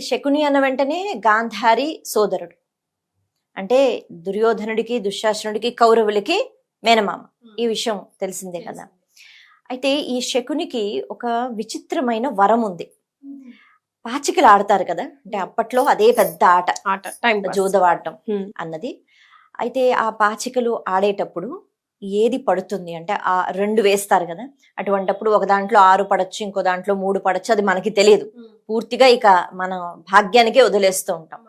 శకుని అన్న వెంటనే గాంధారి సోదరుడు. అంటే దుర్యోధనుడికి దుశ్శాసనుడికి కౌరవులకి మేనమామ. ఈ విషయం తెలిసిందే కదా. అయితే ఈ శకునికి ఒక విచిత్రమైన వరం ఉంది. పాచికలు ఆడతారు కదా. అంటే అప్పట్లో అదే పెద్ద ఆట. ఆట జూదవాడటం. అన్నది. అయితే ఆ పాచికలు ఆడేటప్పుడు ఏది పడుతుంది అంటే ఆ రెండు వేస్తారు కదా. అటువంటప్పుడు ఒక దాంట్లో ఆరు పడచ్చు ఇంకో దాంట్లో మూడు పడచ్చు అది మనకి తెలియదు. పూర్తిగా ఇక మన భాగ్యానికే వదిలేస్తూ ఉంటాం.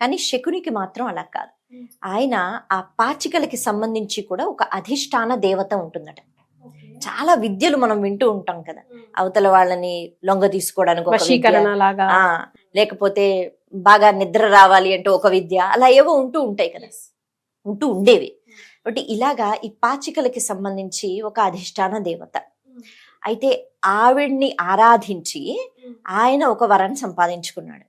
కానీ శకునికి మాత్రం అలా కాదు. ఆయన ఆ పాచికలకి సంబంధించి కూడా ఒక అధిష్టాన దేవత ఉంటుందట. చాలా విద్యలు మనం వింటూ ఉంటాం కదా. అవతల వాళ్ళని లొంగ తీసుకోవడానికి లేకపోతే బాగా నిద్ర రావాలి అంటే ఒక విద్య. అలా ఏవో ఉంటూ ఉంటాయి కదా. ఉంటూ ఉండేవి. కాబట్టి ఇలాగా ఈ పాచికలకి సంబంధించి ఒక అధిష్టాన దేవత. అయితే ఆవిడ్ని ఆరాధించి ఆయన ఒక వరాన్ని సంపాదించుకున్నాడు.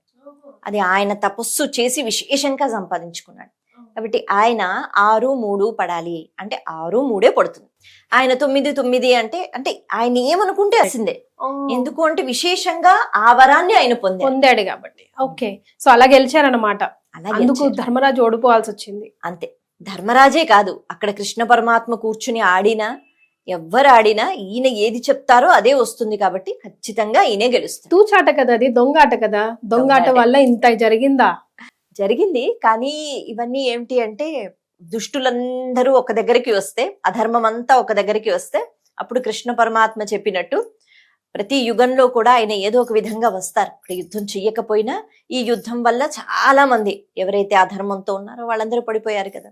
అది ఆయన తపస్సు చేసి విశేషంగా సంపాదించుకున్నాడు. కాబట్టి ఆయన ఆరు మూడు పడాలి అంటే ఆరు మూడే పడుతుంది. ఆయన తొమ్మిది తొమ్మిది అంటే అంటే ఆయన ఏమనుకుంటే అసిందే ఎందుకు అంటే విశేషంగా ఆ వరాన్ని ఆయన పొందారు పొందాడు కాబట్టి. ఓకే. సో అలా గెలిచారనమాట అలా అందుకు. ధర్మరాజు ఓడిపోవాల్సి వచ్చింది. అంతే. ధర్మరాజే కాదు. అక్కడ కృష్ణ పరమాత్మ కూర్చుని ఆడినా ఎవ్వరు ఆడినా ఈయన ఏది చెప్తారో అదే వస్తుంది కాబట్టి ఖచ్చితంగా ఈయనే గెలుస్తుంది తూచాట కదా అది? దొంగాట కదా? దొంగాట. వల్ల ఇంత జరిగిందా? జరిగింది. కానీ ఇవన్నీ ఏమిటి అంటే దుష్టులందరూ ఒక దగ్గరికి వస్తే అధర్మం అంతా ఒక దగ్గరికి వస్తే అప్పుడు కృష్ణ పరమాత్మ చెప్పినట్టు ప్రతి యుగంలో కూడా ఆయన ఏదో ఒక విధంగా వస్తారు. ఇప్పుడు యుద్ధం చెయ్యకపోయినా ఈ యుద్ధం వల్ల చాలా మంది ఎవరైతే అధర్మంతో ఉన్నారో వాళ్ళందరూ పడిపోయారు కదా.